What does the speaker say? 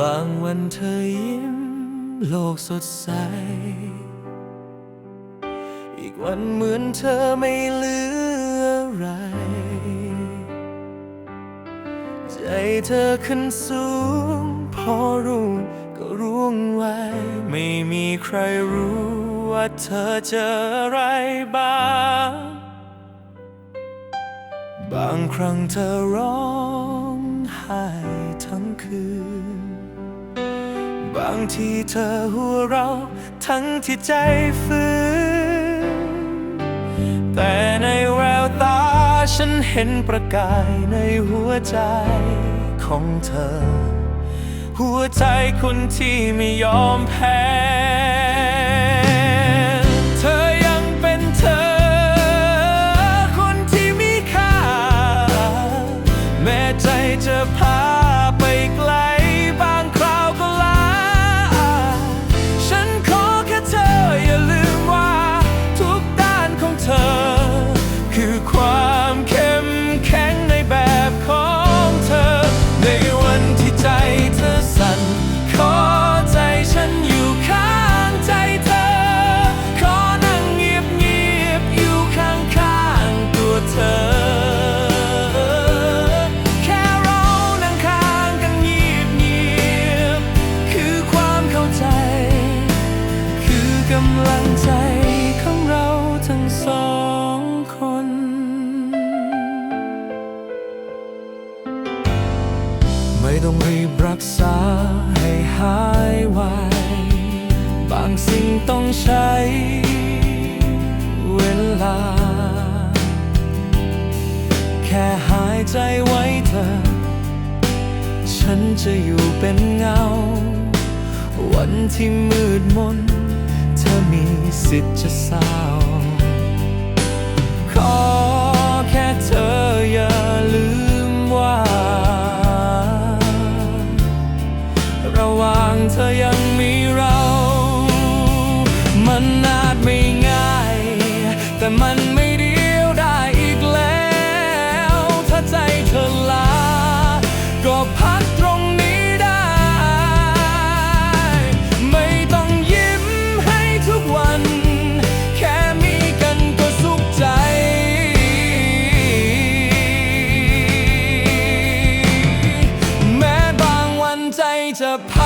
บางวันเธอยิ้มโลกสดใส อีกวันเหมือนเธอไม่เหลืออะไร ใจเธอขึ้นสูง พอรุ่งก็ร่วงไวไม่มีใครรู้ว่าเธอเจออะไรบ้าง บางครั้งเธอร้องางทีเธอหัวเรา ทั้งที่ใจฟื้นแต่ในแววตาฉันเห็นประกายในหัวใจของเธอ หัวใจคนที่ไม่ยอมแพ้เธอยังเป็นเธอคนที่มีค่าแม้ใจจะพ ลังใจของเราทั้งสองคน ไม่ต้องรีบรักษาให้หายไวบางสิ่งต้องใช้เวลา แค่หายใจไว้เธอ ฉันจะอยู่เป็นเงา วันที่มืดมน ธอมีสิทธิ์จะเศร้า ขอแค่เธออย่าลืมว่า ระหว่างเธอยังมีเรา มันอาจไม่ง่าย แต่มันไม่เดียวได้อีกแล้ว ถ้าใจเธอลา ก็พัด to